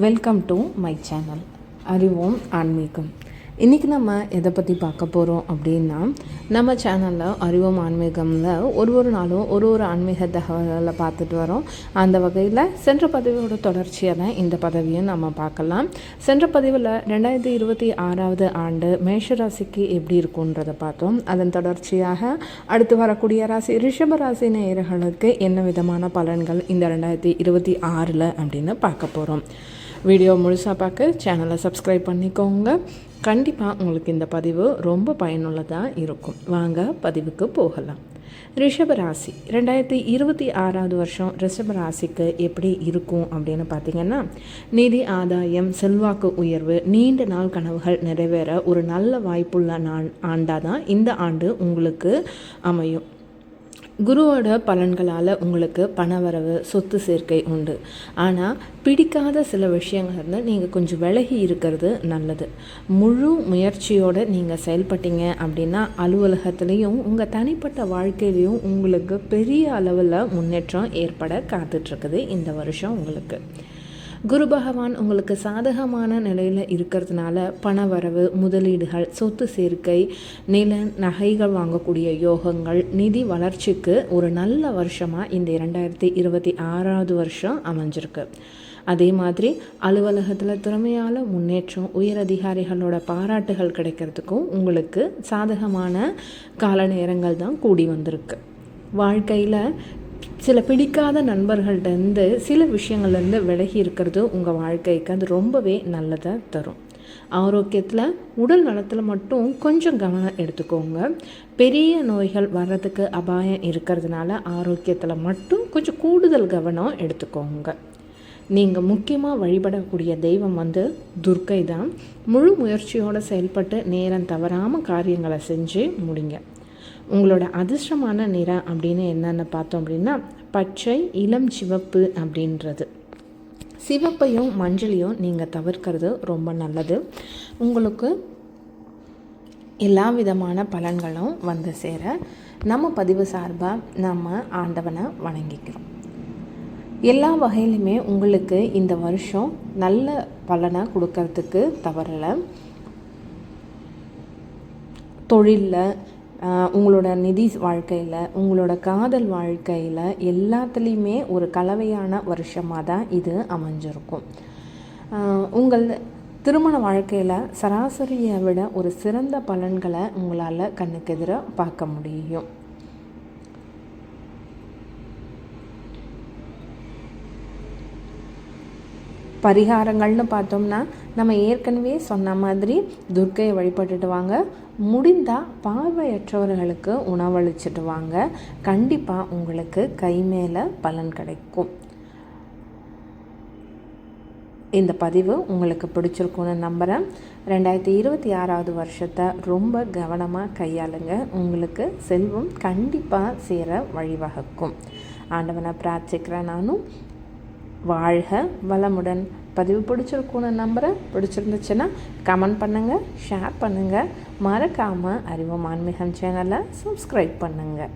Welcome to my channel அறிவோம் ஆன்மீகம். இன்றைக்கி நம்ம எதை பற்றி பார்க்க போகிறோம் அப்படின்னா நம்ம சேனலில் அறிவோம் ஆன்மீகமில் ஒரு ஒரு நாளும் ஒரு ஒரு ஆன்மீக தகவல்களை பார்த்துட்டு வரோம். அந்த வகையில் சென்ற பதவியோட தொடர்ச்சியாக தான் இந்த பதவியும் நம்ம பார்க்கலாம். சென்ற பதிவில் ரெண்டாயிரத்தி இருபத்தி ஆறாவது ஆண்டு மேஷராசிக்கு எப்படி இருக்குன்றதை பார்த்தோம். அதன் தொடர்ச்சியாக அடுத்து வரக்கூடிய ராசி ரிஷப ராசி நேயர்களுக்கு என்ன விதமான பலன்கள் இந்த ரெண்டாயிரத்தி இருபத்தி ஆறில் அப்படின்னு பார்க்க போகிறோம் வீடியோ முழுசாக பார்க்க சேனலை சப்ஸ்கிரைப் பண்ணிக்கோங்க. கண்டிப்பாக உங்களுக்கு இந்த பதிவு ரொம்ப பயனுள்ளதாக இருக்கும். வாங்க பதிவுக்கு போகலாம். ரிஷபராசி. ரெண்டாயிரத்தி இருபத்தி ஆறாவது வருஷம் ரிஷபராசிக்கு எப்படி இருக்கும் அப்படின்னு பார்த்தீங்கன்னா நிதி ஆதாயம் செல்வாக்கு உயர்வு நீண்ட நாள் கனவுகள் நிறைவேற ஒரு நல்ல வாய்ப்புள்ள நான் ஆண்டாக தான் இந்த ஆண்டு உங்களுக்கு அமையும். குருவோட பலன்களால் உங்களுக்கு பணவரவு சொத்து சேர்க்கை உண்டு. ஆனால் பிடிக்காத சில விஷயங்கள்லேருந்து நீங்கள் கொஞ்சம் விலகி இருக்கிறது நல்லது. முழு முயற்சியோடு நீங்கள் செயல்பட்டீங்க அப்படின்னா அலுவலகத்துலேயும் உங்கள் தனிப்பட்ட வாழ்க்கையிலையும் உங்களுக்கு பெரிய அளவில் முன்னேற்றம் ஏற்பட காத்துட்ருக்குது இந்த வருஷம் உங்களுக்கு. குரு பகவான் உங்களுக்கு சாதகமான நிலையில் இருக்கிறதுனால பண வரவு முதலீடுகள் சொத்து சேர்க்கை நில நகைகள் வாங்கக்கூடிய யோகங்கள் நிதி வளர்ச்சிக்கு ஒரு நல்ல வருஷமாக இந்த இரண்டாயிரத்தி இருபத்தி ஆறாவது வருஷம் அமைஞ்சிருக்கு. அதே மாதிரி அலுவலகத்தில் திறமையால் முன்னேற்றம் உயர் அதிகாரிகளோட பாராட்டுகள் கிடைக்கிறதுக்கும் உங்களுக்கு சாதகமான கால நேரங்கள் தான் கூடி வந்திருக்கு. வாழ்க்கையில் சில பிடிக்காத நண்பர்கள்டேருந்து சில விஷயங்கள்லேருந்து விலகி இருக்கிறது உங்கள் வாழ்க்கைக்கு அது ரொம்பவே நல்லதை தரும். ஆரோக்கியத்தில் உடல் நலத்தில் மட்டும் கொஞ்சம் கவனம் எடுத்துக்கோங்க. பெரிய நோய்கள் வர்றதுக்கு அபாயம் இருக்கிறதுனால ஆரோக்கியத்தில் மட்டும் கொஞ்சம் கூடுதல் கவனம் எடுத்துக்கோங்க. நீங்கள் முக்கியமாக வழிபடக்கூடிய தெய்வம் வந்து துர்க்கை தான் முழு முயற்சியோடு செயல்பட்டு நேரம் தவறாமல் காரியங்களை செஞ்சு முடிங்க. உங்களோட அதிர்ஷ்டமான நிறம் அப்படின்னு என்னென்னு பார்த்தோம் அப்படின்னா பச்சை இளம் சிவப்பு அப்படின்றது. சிவப்பையும் மஞ்சளையும் நீங்கள் தவிர்க்கிறது ரொம்ப நல்லது. உங்களுக்கு எல்லா விதமான பலன்களும் வந்து சேர நம்ம பதிவு சார்பாக நம்ம ஆண்டவனை வணங்கிக்கிறோம். எல்லா வகையிலுமே உங்களுக்கு இந்த வருஷம் நல்ல பலனை கொடுக்கறதுக்கு தவறலை தொழிலில் உங்களோட நிதி வாழ்க்கையில் உங்களோட காதல் வாழ்க்கையில் எல்லாத்துலேயுமே ஒரு கலவையான வருஷமாக தான் இது அமைஞ்சிருக்கும். உங்கள் திருமண வாழ்க்கையில் சராசரியை விட ஒரு சிறந்த பலன்களை உங்களால் கண்ணுக்கு எதிராக பார்க்க முடியும். பரிகாரங்கள்னு பார்த்தோம்னா நம்ம ஏற்கனவே சொன்ன மாதிரி துர்க்கையை வழிபட்டுட்டு வாங்க. முடிந்தால் பார்வையற்றவர்களுக்கு உணவளிச்சுட்டு வாங்க. கண்டிப்பாக உங்களுக்கு கை மேலே பலன் கிடைக்கும். இந்த பதிவு உங்களுக்கு பிடிச்சிருக்குன்னு நம்புகிறேன் ரெண்டாயிரத்தி இருபத்தி ஆறாவது வருஷத்தை ரொம்ப கவனமாக கையாளுங்க. உங்களுக்கு செல்வம் கண்டிப்பாக சேர வழிவகுக்கும். ஆண்டவனை பிரார்த்திக்கிறேன் நானும். வாழ்க வளமுடன். பதிவு பிடிச்சிருக்குன்னு நம்புகிறேன் பிடிச்சிருந்துச்சுன்னா கமெண்ட் பண்ணுங்கள் ஷேர் பண்ணுங்கள் மறக்காமல் அறிவோம் ஆன்மீகம் சேனலை சப்ஸ்கிரைப் பண்ணுங்கள்